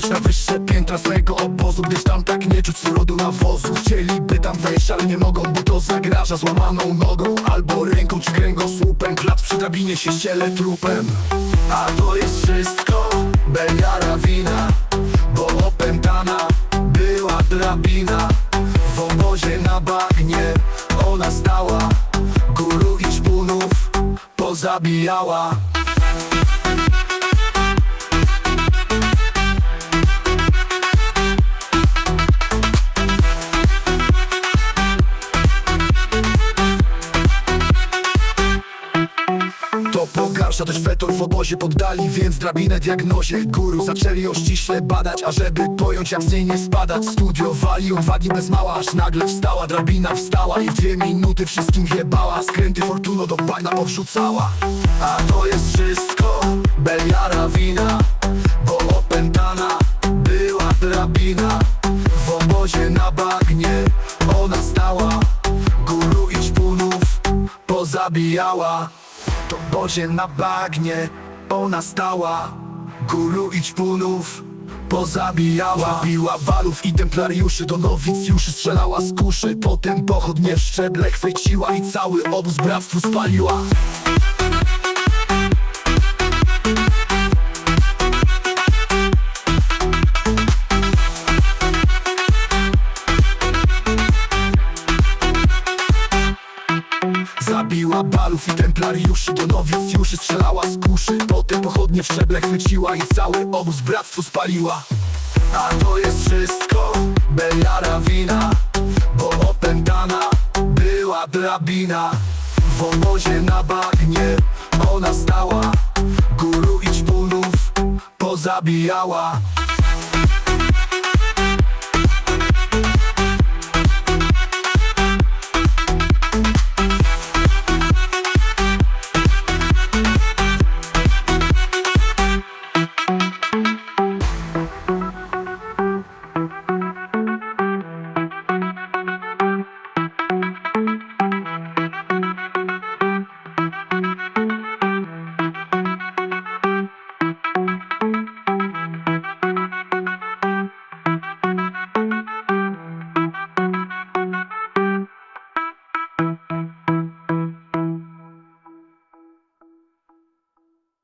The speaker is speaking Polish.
stanąć na wyższe piętra swojego obozu Gdyż tam tak nie czuć surodu nawozu. Chcieliby tam wejść, ale nie mogą, bo to zagraża Złamaną nogą albo ręką czy kręgosłupem. Klat przy drabinie się ściele trupem. A to jest wszystko, beliara wina Bo opętana była drabina. W obozie na bagnie ona stała Guru i szpunów pozabijała. Pogarsza też fetor w obozie poddali Więc drabinę diagnozie. Guru zaczęli ją ściśle badać A żeby pojąć jak z niej nie spadać. Studiowali ją dwa dni bez mała Aż nagle wstała, drabina wstała I w dwie minuty wszystkim wjebała. Skręty Fortuno do bagna powrzucała. A to jest wszystko Beliara wina Bo opętana była drabina. W obozie na bagnie Ona stała. Guru i szpunów pozabijała To bozie na bagnie ona stała. Guru i czpunów pozabijała. Biła walów i templariuszy do nowicjuszy Strzelała z kuszy, potem pochodnie w szczeble chwyciła I cały obóz bractwu spaliła Zabiła balów i templariuszy Do nowicjuszy strzelała z kuszy. Potem pochodnie w szczeble chwyciła I cały obóz bractwu spaliła. A to jest wszystko Beliara wina Bo opętana była drabina. W obozie na bagnie Ona stała. Guru i czpunów pozabijała